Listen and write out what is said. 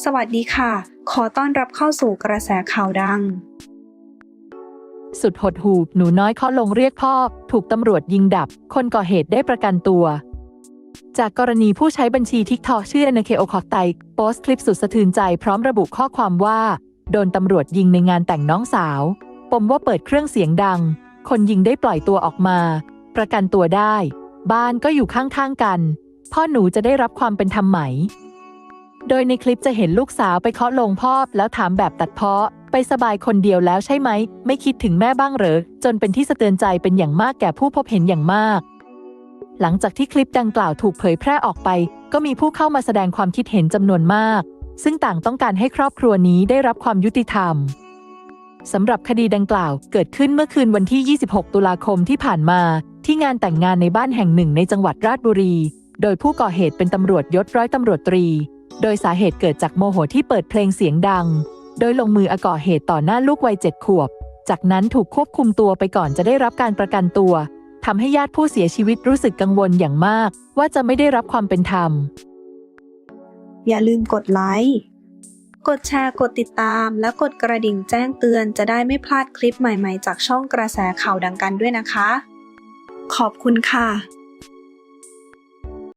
สวัสดีค่ะ ขอต้อนรับเข้าสู่กระแสข่าวดัง สุดหดหูหนูน้อยเคาลงเรียกพ่อ ถูกตำรวจยิงดับ คนก่อเหตุได้ประกันตัว จากกรณีผู้ใช้บัญชีทิกทอชื่ออนเคโอคอกไตโพสต์คลิปสุดสะเทือนใจพร้อมระบุข้อความว่า โดนตำรวจยิงในงานแต่งน้องสาว ปมว่าเปิดเครื่องเสียงดัง คนยิงได้ปล่อยตัวออกมา ประกันตัวได้ บ้านก็อยู่ข้างๆกัน พ่อหนูจะได้รับความเป็นธรรมไหม โดยในคลิปจะเห็นลูกสาวไปเคาะลงพ่อแล้วถามแบบตัดเพ้อไปสบายคนเดียวแล้วใช่ไหม ไม่คิดถึงแม่บ้างเหรอ จนเป็นที่สะเตือนใจเป็นอย่างมากแก่ผู้พบเห็นอย่างมาก หลังจากที่คลิปดังกล่าวถูกเผยแพร่ออกไป ก็มีผู้เข้ามาแสดงความคิดเห็นจำนวนมาก ซึ่งต่างต้องการให้ครอบครัวนี้ได้รับความยุติธรรมสำหรับคดีดังกล่าวเกิดขึ้นเมื่อคืนวันที่ 26 ตุลาคมที่ผ่านมา ที่งานแต่งงานในบ้านแห่งหนึ่งในจังหวัดราชบุรี โดยผู้ก่อเหตุเป็นตำรวจยศร้อยตำรวจตรี โดยสาเหตุเกิดจากโมโหที่เปิดเพลงเสียงดัง โดยลงมืออก่อเหตุต่อหน้าลูกวัยเจ็ดขวบ จากนั้นถูกควบคุมตัวไปก่อนจะได้รับการประกันตัวทำให้ญาติผู้เสียชีวิตรู้สึกกังวลอย่างมาก ว่าจะไม่ได้รับความเป็นธรรม อย่าลืมกดไลค์กดแชร์กดติดตาม และกดกระดิ่งแจ้งเตือนจะได้ไม่พลาดคลิปใหม่ๆ จากช่องกระแสข่าวดังกันด้วยนะคะ ขอบคุณค่ะ